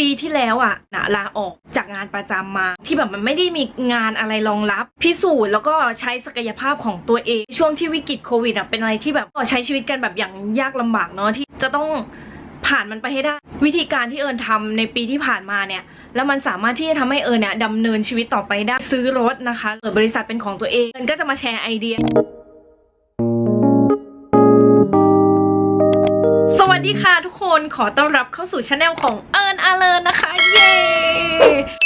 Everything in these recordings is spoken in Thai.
ปีที่แล้วอะนะลาออกจากงานประจำมา ที่แบบมันไม่ได้มีงานอะไรรองรับ พิสูจน์แล้วก็ใช้ศักยภาพของตัวเอง ช่วงที่วิกฤตโควิดอะเป็นอะไรที่แบบก็ใช้ชีวิตกันแบบอย่างยากลำบากเนาะที่จะต้องผ่านมันไปให้ได้ วิธีการที่เอิญทำในปีที่ผ่านมาเนี่ย แล้วมันสามารถที่จะทำให้เอิญเนี่ยดำเนินชีวิตต่อไปได้ซื้อรถนะคะเปิดบริษัทเป็นของตัวเองเอิญก็จะมาแชร์ไอเดีย วัสดีค่ะทุกคนขอต้อนรับเข้าสู่ช anel ของเอิญอาเลนนะคะ เย้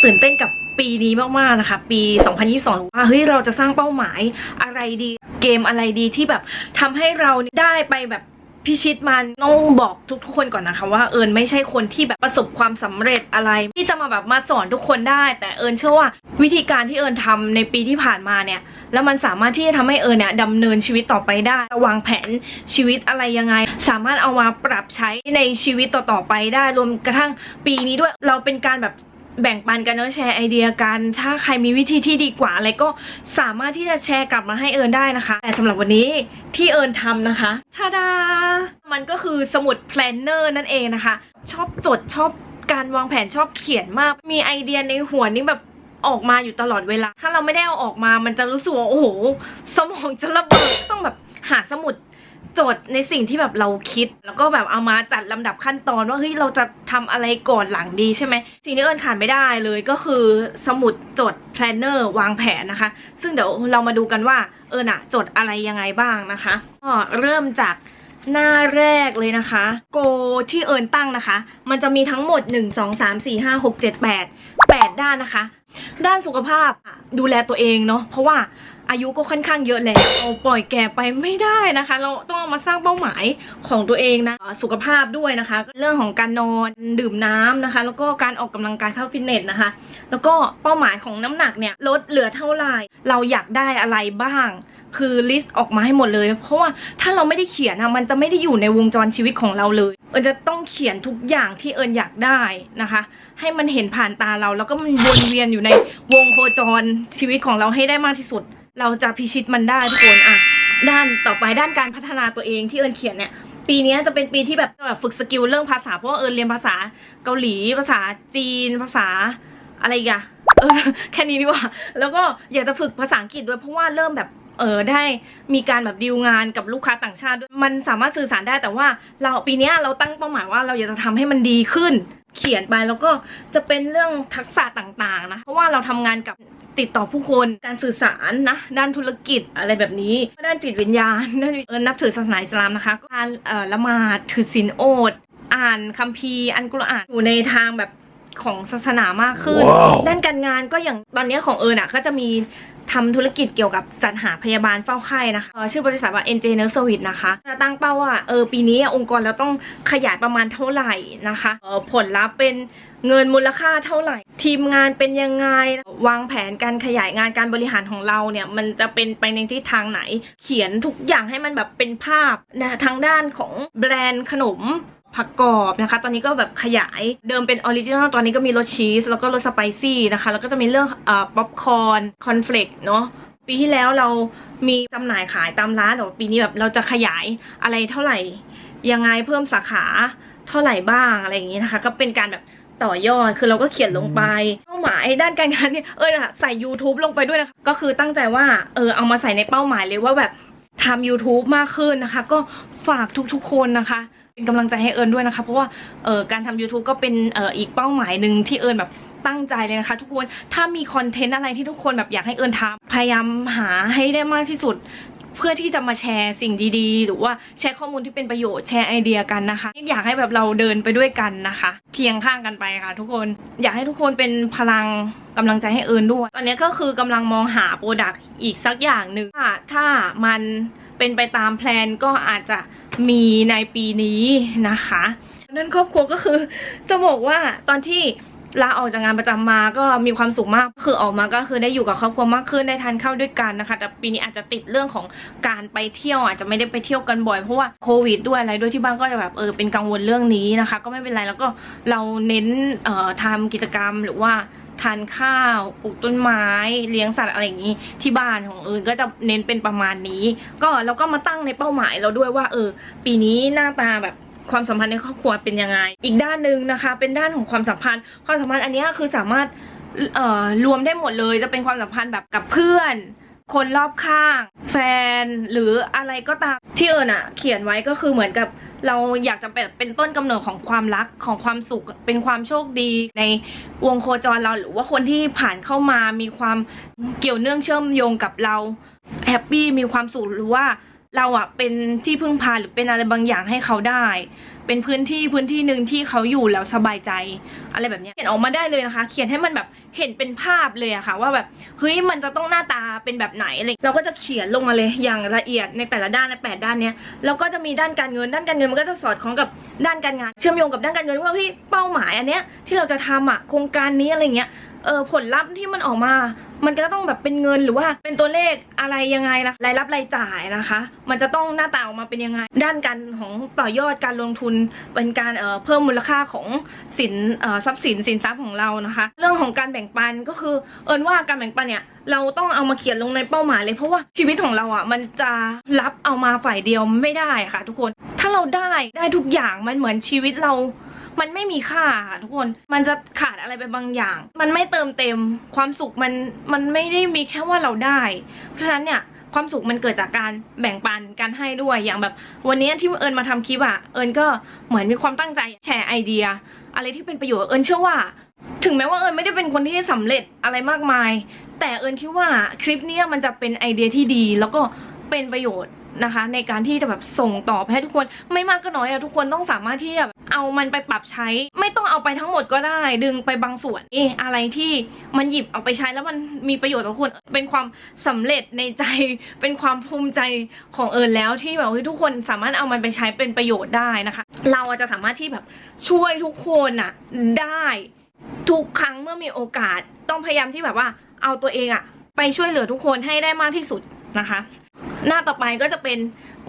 ตื่นเต้นกับปีนี้มากๆนะคะ ปี 2022 ว่าเฮ้ยเราจะสร้างเป้าหมายอะไรดี เกมอะไรดีที่แบบทำให้เราได้ไปแบบ พิชิตมันต้องบอกทุกๆคนก่อนนะคะว่าเอิญไม่ใช่คนที่แบบประสบความสำเร็จอะไร ที่จะมาแบบมาสอนทุกคนได้ แต่เอิญเชื่อว่าวิธีการที่เอิญทำในปีที่ผ่านมาเนี่ยแล้วมันสามารถที่จะทำให้เอิญเนี่ยดำเนินชีวิตต่อไปได้วางแผนชีวิตอะไรยังไง สามารถเอามาปรับใช้ในชีวิตต่อๆไปได้รวมกระทั่งปีนี้ด้วยเราเป็นการแบบ แบ่งปันกันเนอะแชร์ไอเดียกัน ถ้าใครมีวิธีที่ดีกว่าอะไรก็สามารถที่จะแชร์กลับมาให้เอิญได้นะคะ แต่สำหรับวันนี้ที่เอิญทำนะคะชาดา มันก็คือสมุดแพลนเนอร์นั่นเองนะคะ ชอบจดชอบการวางแผนชอบเขียนมาก มีไอเดียในหัวนี่แบบออกมาอยู่ตลอดเวลา ถ้าเราไม่ได้เอาออกมา มันจะรู้สึกว่าโอ้โห สมองจะระเบิด ต้องแบบหาสมุด จดในสิ่งที่แบบเราคิด แล้วก็แบบเอามาจัดลำดับขั้นตอนว่าเฮ้ยเราจะทำอะไรก่อนหลังดีใช่ไหมสิ่งที่เอิญขาดไม่ได้เลยก็คือสมุดจดแพลนเนอร์วางแผนนะคะ ซึ่งเดี๋ยวเรามาดูกันว่าเอิญอะจดอะไรยังไงบ้างนะคะก็เริ่มจากหน้าแรกเลยนะคะ โกที่เอิญตั้งนะคะ มันจะมีทั้งหมด 1 2 3 4 5 6 7 8 8 ด้านนะคะ ด้านสุขภาพดูแลตัวเองเนาะเพราะว่า อายุก็ค่อนข้างเยอะแล้วเอาปล่อยแก่ไปไม่ได้นะคะ เราต้องเอามาสร้างเป้าหมายของตัวเองนะสุขภาพด้วยนะคะ เรื่องของการนอนดื่มน้ำนะคะ แล้วก็การออกกำลังกายเข้าฟิตเนสนะคะ แล้วก็เป้าหมายของน้ำหนักเนี่ยลดเหลือเท่าไหร่เราอยากได้อะไรบ้าง คือลิสต์ออกมาให้หมดเลย เพราะว่าถ้าเราไม่ได้เขียนอะมันจะไม่ได้อยู่ในวงจรชีวิตของเราเลย เอิญจะต้องเขียนทุกอย่างที่เอิญอยากได้นะคะ ให้มันเห็นผ่านตาเราแล้วก็มันวนเวียนอยู่ในวงโคจรชีวิตของเราให้ได้มากที่สุด เราจะพิชิตมันได้ทุกคนอะด้านต่อไปด้านการพัฒนาตัวเองที่เอิญเขียนเนี่ยปีนี้จะเป็นปีที่แบบแบบฝึกสกิลเรื่องภาษาเพราะว่าเอิญเรียนภาษาเกาหลี ภาษาจีน ภาษาอะไรอีกอะเออแค่นี้ดีกว่า แล้วก็อยากจะฝึกภาษาอังกฤษด้วยเพราะว่าเริ่มแบบเออได้มีการแบบดีลงานกับลูกค้าต่างชาติด้วยมันสามารถสื่อสารได้แต่ว่าเราปีนี้เราตั้งเป้าหมายว่าเราอยากจะทำให้มันดีขึ้น เขียนไปแล้วก็จะเป็นเรื่องทักษะต่างๆนะเพราะว่าเราทำงานกับ ติดต่อผู้คนการสื่อสารนะด้านธุรกิจอะไรแบบนี้ด้านจิตวิญญาณด้านเออนับถือศาสนาอิสลามนะคะการอ่อละหมาดถือศีลอด อ่านคัมภีร์อันกุรอานอยู่ในทางแบบ ของศาสนามากขึ้นว้าวด้านการงานก็อย่างตอนนี้ของเอิญอะก็จะมีทำธุรกิจเกี่ยวกับจัดหาพยาบาลเฝ้าไข้นะคะเอ่อชื่อบริษัทว่า NJ Nurse Service นะคะ จะตั้งเป้าว่าเออปีนี้องค์กรเราต้องขยายประมาณเท่าไหร่นะคะเออผลลัพธ์เป็นเงินมูลค่าเท่าไหร่ ทีมงานเป็นยังไง วางแผนการขยายงานการบริหารของเราเนี่ยมันจะเป็นไปในทิศทางไหน เขียนทุกอย่างให้มันแบบเป็นภาพนะทางด้านของแบรนด์ขนม ผักกรอบนะคะ ตอนนี้ก็แบบขยายเดิมเป็นออริจินอลตอนนี้ก็มีรสชีส แล้วก็รสสไปซี่นะคะ แล้วก็จะมีเรื่องเอ่อป๊อปคอร์นคอนเฟลกเนาะปีที่แล้วเรามีจำหน่ายขายตามร้านแต่ว่าปีนี้แบบเราจะขยายอะไรเท่าไหร่ ยังไงเพิ่มสาขาเท่าไหร่บ้างอะไรอย่างนี้นะคะ ก็เป็นการแบบต่อยอดคือเราก็เขียนลงไปเป้าหมายด้านการงานเนี่ยเออน่ะใส่ YouTube ลงไปด้วยนะคะก็คือตั้งใจว่าเออเอามาใส่ในเป้าหมายเลยว่าแบบทำ YouTube มากขึ้นนะคะ ก็ฝากทุกๆคนนะคะ เป็นกำลังใจให้เอิญด้วยนะคะ เพราะว่าเออการทำ YouTube ก็เป็นเอออีกเป้าหมายหนึ่งที่เอิญแบบตั้งใจเลยนะคะ ทุกคนถ้ามีคอนเทนต์อะไรที่ทุกคนแบบอยากให้เอิญทำพยายามหาให้ได้มากที่สุดเพื่อที่จะมาแชร์สิ่งดีๆ หรือว่าแชร์ข้อมูลที่เป็นประโยชน์แชร์ไอเดียกันนะคะ อยากให้แบบเราเดินไปด้วยกันนะคะ เคียงข้างกันไปค่ะ ทุกคนอยากให้ทุกคนเป็นพลังกำลังใจให้เอิญด้วย ตอนนี้ก็คือกำลังมองหาโปรดักต์อีกสักอย่างหนึ่งถ้ามัน เป็นไปตามแพลนก็อาจจะมีในปีนี้นะคะนั่นครอบครัวก็คือจะบอกว่าตอนที่ลาออกจากงานประจำมาก็มีความสุขมากคือออกมาก็คือได้อยู่กับครอบครัวมากขึ้นได้ทานข้าวด้วยกันนะคะ แต่ปีนี้อาจจะติดเรื่องของการไปเที่ยวอาจจะไม่ได้ไปเที่ยวกันบ่อยเพราะว่าโควิดด้วยอะไรด้วยที่บ้านก็จะแบบเออเป็นกังวลเรื่องนี้นะคะ ก็ไม่เป็นไรแล้วก็เราเน้นเอ่อทำกิจกรรมหรือว่า ทานข้าวปลูกต้นไม้เลี้ยงสัตว์อะไรอย่างนี้ ที่บ้านของเอิญก็จะเน้นเป็นประมาณนี้ ก็เราก็มาตั้งในเป้าหมายเราด้วยว่า เออ ปีนี้หน้าตาแบบความสัมพันธ์ในครอบครัวเป็นยังไง อีกด้านหนึ่งนะคะ เป็นด้านของความสัมพันธ์ ความสัมพันธ์อันนี้คือสามารถเอ่อรวมได้หมดเลย จะเป็นความสัมพันธ์แบบกับเพื่อน คนรอบข้าง แฟนหรืออะไรก็ตามที่เอิญอะเขียนไว้ก็คือเหมือนกับเราอยากจะเป็นเป็นต้นกำเนิดของความรักของความสุข เป็นความโชคดีในวงโคจรเราหรือว่าคนที่ผ่านเข้ามามีความเกี่ยวเนื่องเชื่อมโยงกับเราแฮปปี้มีความสุขหรือว่า เราอะเป็นที่พึ่งพาหรือเป็นอะไรบางอย่างให้เขาได้ เป็นพื้นที่พื้นที่หนึ่งที่เขาอยู่แล้วสบายใจ อะไรแบบนี้เขียนออกมาได้เลยนะคะ เขียนให้มันแบบเห็นเป็นภาพเลยอะค่ะ ว่าแบบเฮ้ยมันจะต้องหน้าตาเป็นแบบไหนอะไรเราก็จะเขียนลงมาเลยอย่างละเอียดในแต่ละด้านในแปดด้านเนี้ยแล้วก็จะมีด้านการเงินด้านการเงินมันก็จะสอดคล้องกับด้านการงาน เชื่อมโยงกับด้านการเงินว่าเฮ้ยเป้าหมายอันเนี้ยที่เราจะทำอะโครงการนี้อะไรเงี้ย เออผลลัพธ์ที่มันออกมา มันก็ต้องแบบเป็นเงินหรือว่าเป็นตัวเลขอะไรยังไงนะรายรับรายจ่ายนะคะ มันจะต้องหน้าตาออกมาเป็นยังไง ด้านการของต่อยอดการลงทุน เป็นการเออเพิ่มมูลค่าของสินทรัพย์สินสินทรัพย์ของเรานะคะ เรื่องของการแบ่งปันก็คือเอิญว่าการแบ่งปันเนี่ยเราต้องเอามาเขียนลงในเป้าหมายเลยเพราะว่าชีวิตของเราอะมันจะรับเอามาฝ่ายเดียวไม่ได้ค่ะ ทุกคน ถ้าเราได้ได้ทุกอย่างมันเหมือนชีวิตเรา มันไม่มีค่าค่ะทุกคน มันจะขาดอะไรไปบางอย่าง มันไม่เติมเต็ม ความสุขมัน มันไม่ได้มีแค่ว่าเราได้ เพราะฉะนั้นเนี่ยความสุขมันเกิดจากการแบ่งปันการให้ด้วยอย่างแบบ วันนี้ที่เอิญมาทำคลิปอะเอิญก็เหมือนมีความตั้งใจแชร์ไอเดีย อะไรที่เป็นประโยชน์เอิญเชื่อว่า ถึงแม้ว่าเอิญไม่ได้เป็นคนที่สำเร็จอะไรมากมาย แต่เอิญคิดว่าคลิปเนี้ยมันจะเป็นไอเดียที่ดี แล้วก็เป็นประโยชน์ นะคะ ในการที่จะแบบส่งต่อไปให้ทุกคนไม่มากก็น้อยอะทุกคนต้องสามารถที่จะเอามันไปปรับใช้ ไม่ต้องเอาไปทั้งหมดก็ได้ ดึงไปบางส่วนนี่อะไรที่มันหยิบเอาไปใช้แล้วมันมีประโยชน์ต่อคนเป็นความสำเร็จในใจเป็นความภูมิใจของเอิญแล้วที่แบบทุกคนสามารถเอามันไปใช้เป็นประโยชน์ได้นะคะ เราอะจะสามารถที่แบบช่วยทุกคนอะได้ทุกครั้งเมื่อมีโอกาสต้องพยายามที่แบบว่าเอาตัวเองอะไปช่วยเหลือทุกคนให้ได้มากที่สุดนะคะ หน้าต่อไปก็จะเป็น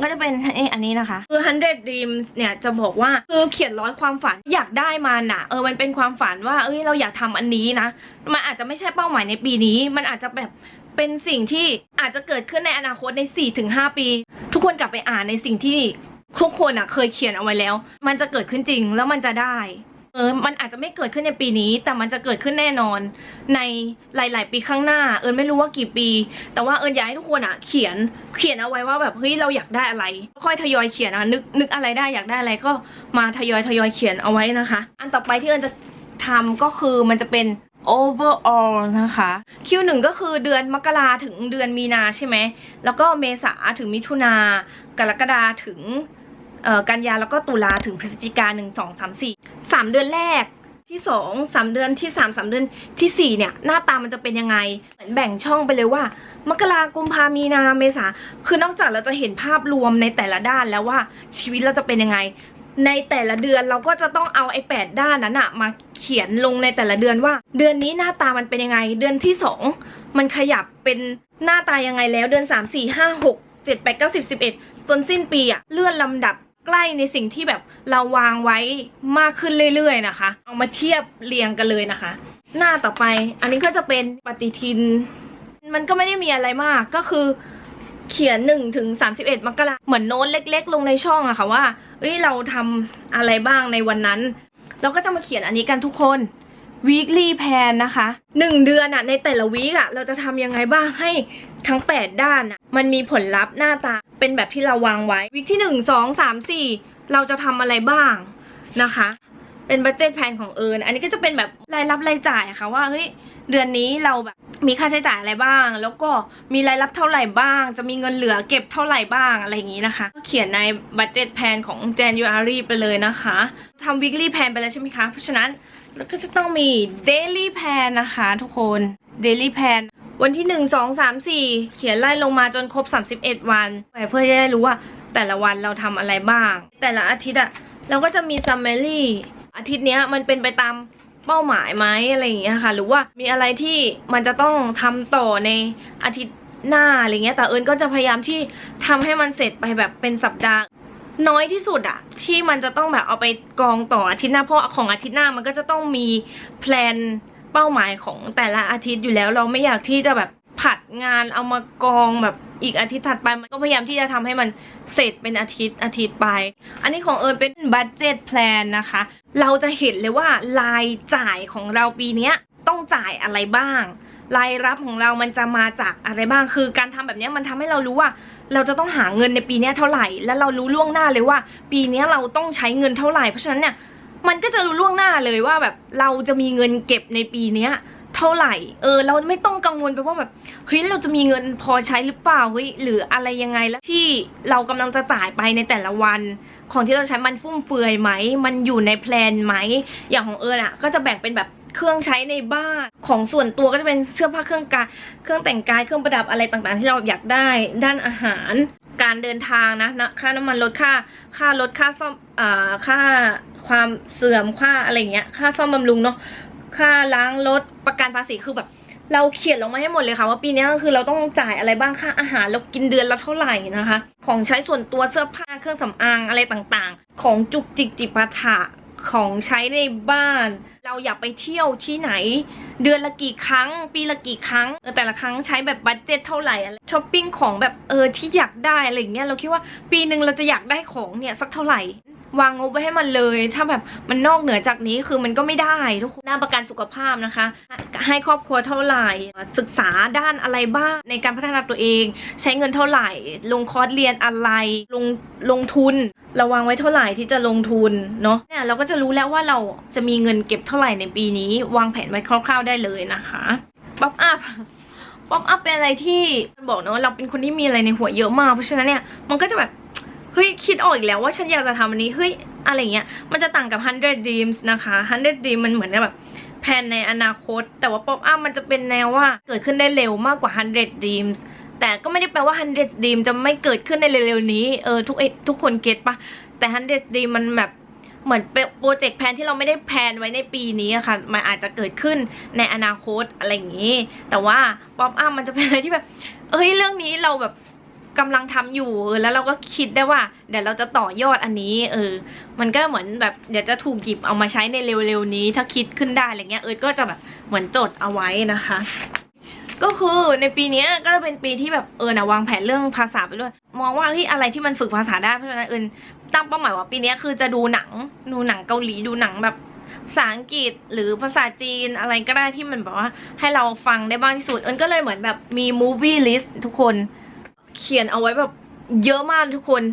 ก็จะเป็นเออันนี้นะคะ คือ 100 dreams เนี่ยจะบอกว่าคือเขียนร้อยความฝันอยากได้มันอะเออมันเป็นความฝันว่าเอ้ยเราอยากทำอันนี้นะมันอาจจะไม่ใช่เป้าหมายในปีนี้ มันอาจจะแบบเป็นสิ่งที่อาจจะเกิดขึ้นในอนาคตใน 4-5 ปี ทุกคนกลับไปอ่านในสิ่งที่ทุกคนอะเคยเขียนเอาไว้แล้ว มันจะเกิดขึ้นจริงแล้วมันจะได้ เออมันอาจจะไม่เกิดขึ้นในปีนี้ แต่มันจะเกิดขึ้นแน่นอน ในหลาย ๆ ปีข้างหน้า เอิญไม่รู้ว่ากี่ปี แต่ว่าเอิญอยากให้ทุกคนอะ เขียนเขียนเอาไว้ว่าแบบเฮ้ยเราอยากได้อะไร ค่อยทยอยเขียนอะนึกนึกอะไรได้อยากได้อะไรก็มาทยอยทยอยเขียนเอาไว้นะคะ อันต่อไปที่เอิญจะทำก็คือมันจะเป็น overall นะคะ Q1 ก็คือเดือนมกราถึงเดือนมีนาใช่ไหม แล้วก็เมษาถึงมิถุนากรกฎาถึงกันยาแล้วก็ตุลาถึงพฤศจิกาหนึ่งสองสามสี่ สามเดือนแรกที่สองสามเดือนที่สามสามเดือนที่สี่เนี่ย หน้าตามันจะเป็นยังไง เหมือนแบ่งช่องไปเลยว่า มกรากุมภามีนาเมษาคือนอกจากเราจะเห็นภาพรวมในแต่ละด้านแล้วว่าชีวิตเราจะเป็นยังไง ในแต่ละเดือนเราก็จะต้องเอาไอ้แปดด้านนั้นอะมาเขียนลงในแต่ละเดือนว่า เดือนนี้หน้าตามันเป็นยังไง เดือนที่สองมันขยับเป็นหน้าตายังไงแล้วเดือนสามสี่ห้าหกเจ็ดแปดเก้าสิบสิบเอ็ดจนสิ้นปีอะเลื่อนลำดับ ใกล้ในสิ่งที่แบบเราวางไว้มากขึ้นเรื่อยๆนะคะ เอามาเทียบเรียงกันเลยนะคะ หน้าต่อไปอันนี้ก็จะเป็นปฏิทิน มันก็ไม่ได้มีอะไรมากก็คือเขียน1ถึง31มกราเหมือนโน้ตเล็ก ๆ ลงในช่องอะค่ะว่าเอ้ยเราทำอะไรบ้างในวันนั้น เราก็จะมาเขียนอันนี้กันทุกคน weekly plan นะคะหนึ่งเดือนอะในแต่ละวีคอะเราจะทำยังไงบ้างให้ทั้ง 8 ด้านอะมันมีผลลัพธ์หน้าตา เป็นแบบที่เราวางไว้วีคที่ 1 2 3 4 เราจะทำอะไรบ้างนะคะ เป็นบัตเจ็ตแพนของเอิญอันนี้ก็จะเป็นแบบรายรับรายจ่ายอะค่ะว่าเฮ้ยเดือนนี้เราแบบมีค่าใช้จ่ายอะไรบ้าง แล้วก็มีรายรับเท่าไหร่บ้าง จะมีเงินเหลือเก็บเท่าไหร่บ้างอะไรอย่างนี้นะคะเขียนในบัตเจ็ตแพนของ January ไปเลยนะคะทำ weekly plan ไปแล้วใช่ไหมคะ เพราะฉะนั้น แล้วก็จะต้องมี daily plan นะคะ ทุกคน daily plan วันที่1 2 3 4เขียนไล่ลงมาจนครบ31วันเพื่อจะได้รู้ว่าแต่ละวันเราทำอะไรบ้าง แต่ละอาทิตย์อะเราก็จะมี summary อาทิตย์นี้มันเป็นไปตามเป้าหมายไหมอะไรอย่างเงี้ยค่ะ หรือว่ามีอะไรที่มันจะต้องทำต่อในอาทิตย์หน้าอะไรเงี้ยแต่เอิญก็จะพยายามที่ทำให้มันเสร็จไปแบบเป็นสัปดาห์ น้อยที่สุดอะที่มันจะต้องแบบเอาไปกองต่ออาทิตย์หน้าเพราะของอาทิตย์หน้ามันก็จะต้องมีแพลนเป้าหมายของแต่ละอาทิตย์อยู่แล้ว เราไม่อยากที่จะแบบผัดงานเอามากองแบบอีกอาทิตย์ถัดไปมันก็พยายามที่จะทำให้มันเสร็จเป็นอาทิตย์อาทิตย์ไป อันนี้ของเอิญเป็นบัตเจ็ตแพลนนะคะ เราจะเห็นเลยว่ารายจ่ายของเราปีเนี้ยต้องจ่ายอะไรบ้าง รายรับของเรามันจะมาจากอะไรบ้าง คือการทำแบบนี้มันทำให้เรารู้ว่า เราจะต้องหาเงินในปีนี้เท่าไหร่ แล้วเรารู้ล่วงหน้าเลยว่า ปีนี้เราต้องใช้เงินเท่าไหร่ เพราะฉะนั้นเนี่ยมันก็จะรู้ล่วงหน้าเลยว่าแบบเราจะมีเงินเก็บในปีเนี้ยเท่าไหร่ เออ เราไม่ต้องกังวลไปว่าแบบเฮ้ยเราจะมีเงินพอใช้หรือเปล่าเฮ้ยหรืออะไรยังไงแล้วที่เรากำลังจะจ่ายไปในแต่ละวัน ของที่เราใช้มันฟุ่มเฟือยไหม มันอยู่ในแพลนไหม อย่างของเอิญอะ ก็จะแบ่งเป็นแบบ เครื่องใช้ในบ้านของส่วนตัวก็จะเป็นเสื้อผ้าเครื่องกายเครื่องแต่งกายเครื่องประดับอะไรต่างๆ ที่เราอยากได้ด้านอาหาร การเดินทางนะนะค่าน้ำมันลดค่าค่ารถค่าซ่อมอ่าค่าความเสื่อมค่าอะไรเงี้ยค่าซ่อมบำรุงเนาะค่าล้างรถประกันภาษีคือแบบเราเขียนลงมาให้หมดเลยค่ะว่าปีนี้ก็คือเราต้องจ่ายอะไรบ้างค่าอาหารเรากินเดือนละเท่าไหร่นะคะ ของใช้ส่วนตัวเสื้อผ้าเครื่องสำอางอะไรต่างๆ ของจุกจิกจิปาถะ ของใช้ในบ้าน เราอยากไปเที่ยวที่ไหน เดือนละกี่ครั้ง ปีละกี่ครั้งแต่ละครั้งใช้แบบบัตเจ็ตเท่าไหร่อะไรช้อปปิ้งของแบบเออที่อยากได้อะไรอย่างเงี้ยเราคิดว่าปีหนึ่งเราจะอยากได้ของเนี่ยสักเท่าไหร่ วางงบไว้ให้มันเลย ถ้าแบบมันนอกเหนือจากนี้คือมันก็ไม่ได้ทุกคนหน้าประกันสุขภาพนะคะ ให้ครอบครัวเท่าไหร่ ศึกษาด้านอะไรบ้าง ในการพัฒนาตัวเอง ใช้เงินเท่าไหร่ ลงคอร์สเรียนอะไร ลงลงทุนระวังไว้เท่าไหร่ที่จะลงทุนเนาะเนี่ยเราก็จะรู้แล้วว่าเราจะมีเงินเก็บเท่าไหร่ในปีนี้ วางแผนไว้คร่าว ๆได้เลยนะคะป๊อปอัพป๊อปอัพเป็นอะไรที่บอกเนอะเราเป็นคนที่มีอะไรในหัวเยอะมากเพราะฉะนั้นเนี่ยมันก็จะแบบ เฮ้ยคิดออกอีกแล้วว่าฉันอยากจะทำอันนี้เฮ้ยอะไรเงี้ยมันจะต่างกับ 100 dreams นะคะ 100 dream มันเหมือนแบบแผนในอนาคต แต่ว่า pop up มันจะเป็นแนวว่าเกิดขึ้นได้เร็วมากกว่า 100 dreams แต่ก็ไม่ได้แปลว่า 100 dream จะไม่เกิดขึ้นในเร็วๆนี้เออทุกทุกคนเก็ตปะแต่ 100 dream มันแบบเหมือนเป็โปรเจกต์แพนที่เราไม่ได้แพนไว้ในปีนี้อะค่ะ มันอาจจะเกิดขึ้นในอนาคตอะไรอย่างนี้ แต่ว่าป๊อปอัพมันจะเป็นอะไรที่แบบ เอ้ยเรื่องนี้เราแบบ กำลังทำอยู่แล้วเราก็คิดได้ว่า เดี๋ยวเราจะต่อยอดอันนี้เออ มันก็เหมือนแบบเดี๋ยวจะถูกหยิบเอามาใช้ในเร็วๆนี้ ถ้าคิดขึ้นได้อะไรเงี้ยเออก็จะแบบเหมือนจดเอาไว้นะคะ ก็คือในปีนี้ก็จะเป็นปีที่แบบเออนะวางแผนเรื่องภาษาไปด้วย มองว่าที่อะไรที่มันฝึกภาษาได้เพราะฉะนั้นเอิญตั้งเป้าหมายว่าปีนี้คือจะดูหนังดูหนังเกาหลีดูหนังแบบภาษาอังกฤษหรือภาษาจีนอะไรก็ได้ที่มันแบบว่าให้เราฟังได้บ้างที่สุด เอิญก็เลยเหมือนแบบมี movie list ทุกคน เขียนเอาไว้แบบเยอะมากทุกคน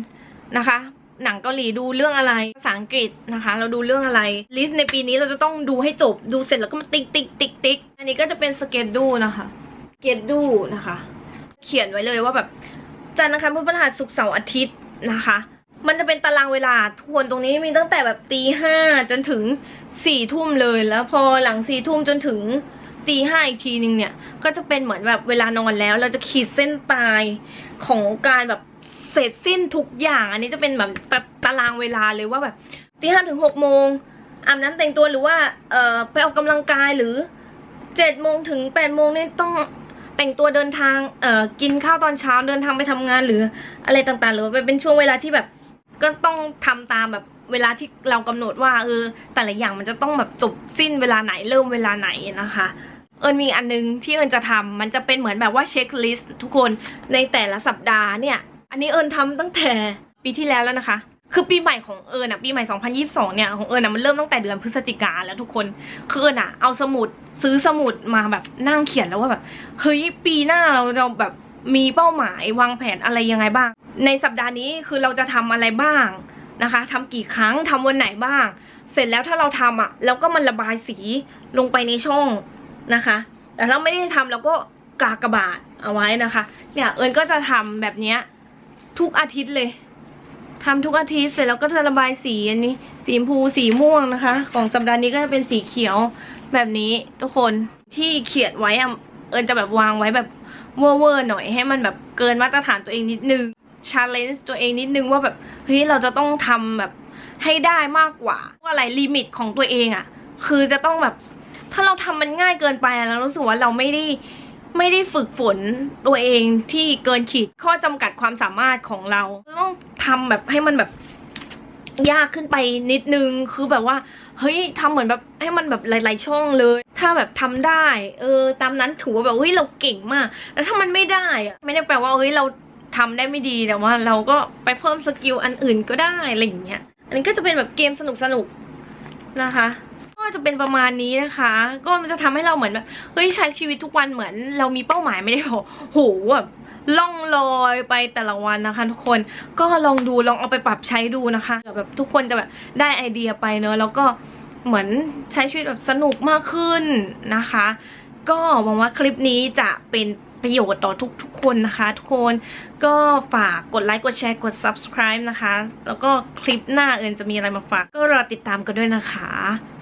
นะคะ หนังเกาหลีดูเรื่องอะไรภาษาอังกฤษนะคะ เราดูเรื่องอะไรลิสต์ในปีนี้เราจะต้องดูให้จบดูเสร็จแล้วก็มาติ๊กติ๊กติ๊กติ๊กอันนี้ก็จะเป็นสเกจดูนะคะสเกจดูนะคะ เขียนไว้เลยว่าแบบจันทร์อังคารพุธพฤหัสศุกร์เสาร์อาทิตย์นะคะ มันจะเป็นตารางเวลาทุกคนตรงนี้มีตั้งแต่แบบตีห้าจนถึงสี่ทุ่มเลยแล้วพอหลังสี่ทุ่มจนถึง ตีห้าอีกทีนึงเนี่ย ก็จะเป็นเหมือนแบบเวลานอนแล้ว เราจะขีดเส้นตายของการแบบเสร็จสิ้นทุกอย่างอันนี้จะเป็นแบบตตารางเวลาเลยว่าแบบตีห้าถึงหกโมงอาบน้ำแต่งตัวหรือว่าเอ่อไปออกกำลังกายหรือเจ็ดโมงถึงแปดโมงนี่ต้องแต่งตัวเดินทางเอ่อกินข้าวตอนเช้าเดินทางไปทำงานหรืออะไรต่างๆ หรือว่าเป็นช่วงเวลาที่แบบก็ต้องทำตามแบบเวลาที่เรากำหนดว่าเออแต่ละอย่างมันจะต้องแบบจบสิ้นเวลาไหนเริ่มเวลาไหนนะคะ เอิญมีอันนึงที่เอิญจะทำมันจะเป็นเหมือนแบบว่าเช็คลิสต์ทุกคนในแต่ละสัปดาห์เนี่ย อันนี้เอิญทำตั้งแต่ปีที่แล้วแล้วนะคะ คือปีใหม่ของเอิญอะปีใหม่ 2022 เนี่ยของเอิญอะมันเริ่มตั้งแต่เดือนพฤศจิกาแล้วทุกคนคือเอิญอะเอาสมุดซื้อสมุดมาแบบนั่งเขียนแล้วว่าแบบเฮ้ยปีหน้าเราจะแบบมีเป้าหมายวางแผนอะไรยังไงบ้าง ในสัปดาห์นี้คือเราจะทำอะไรบ้างนะคะทำกี่ครั้งทำวันไหนบ้าง เสร็จแล้วถ้าเราทำอะแล้วก็มันระบายสีลงไปในช่อง นะคะ แต่ถ้าไม่ได้ทำเราก็กากบาทเอาไว้นะคะ เนี่ยเอิญก็จะทำแบบเนี้ยทุกอาทิตย์เลยทำทุกอาทิตย์เสร็จแล้วก็จะระบายสีอันนี้ สีชมพูสีม่วงนะคะ ของสัปดาห์นี้ก็จะเป็นสีเขียวแบบนี้ทุกคนที่เขียนไว้อเอิญจะแบบวางไว้แบบเวอร์ๆหน่อยให้มันแบบเกินมาตรฐานตัวเองนิดนึงชาเลนจ์ตัวเองนิดนึงว่าแบบเฮ้ยเราจะต้องทำแบบให้ได้มากกว่าว่าอะไรลิมิตของตัวเองอะ คือจะต้องแบบ ถ้าเราทำมันง่ายเกินไปอะเรารู้สึกว่าเราไม่ได้ไม่ได้ฝึกฝนตัวเองที่เกินขีดข้อจำกัดความสามารถของเราต้องทำแบบให้มันแบบยากขึ้นไปนิดนึงคือแบบว่า เฮ้ยทำเหมือนแบบให้มันแบบหลาย ๆ ช่องเลย ถ้าแบบทำได้ เออ ตามนั้นถือว่าแบบเฮ้ยเราเก่งมาก แล้วถ้ามันไม่ได้อะไม่ได้แปลว่าเฮ้ยเราทำได้ไม่ดีแต่ว่าเราก็ไปเพิ่มสกิลอันอื่นก็ได้อะไรอย่างเงี้ย อันนี้ก็จะเป็นแบบเกมสนุกสนุกๆนะคะ ก็จะเป็นประมาณนี้นะคะ ก็มันจะทำให้เราเหมือนแบบเฮ้ยใช้ชีวิตทุกวันเหมือน เรามีเป้าหมายไม่ได้บอโหแบบล่องลอยไปแต่ละวันนะคะ ทุกคนก็ลองดูลองเอาไปปรับใช้ดูนะคะแบบทุกคนจะแบบได้ไอเดียไปเนอะแล้วก็เหมือนใช้ชีวิตแบบสนุกมากขึ้นนะคะ ก็หวังว่าคลิปนี้จะเป็น ประโยชน์ต่อทุกๆคนนะคะ ทุกคนก็ฝากกดไลค์กดแชร์กด subscribe นะคะ แล้วก็คลิปหน้าเอิญจะมีอะไรมาฝาก ก็รอติดตามกันด้วยนะคะ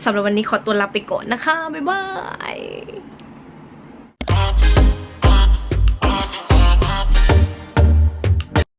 สำหรับวันนี้ขอตัวลาไปก่อนนะคะ บ๊ายบาย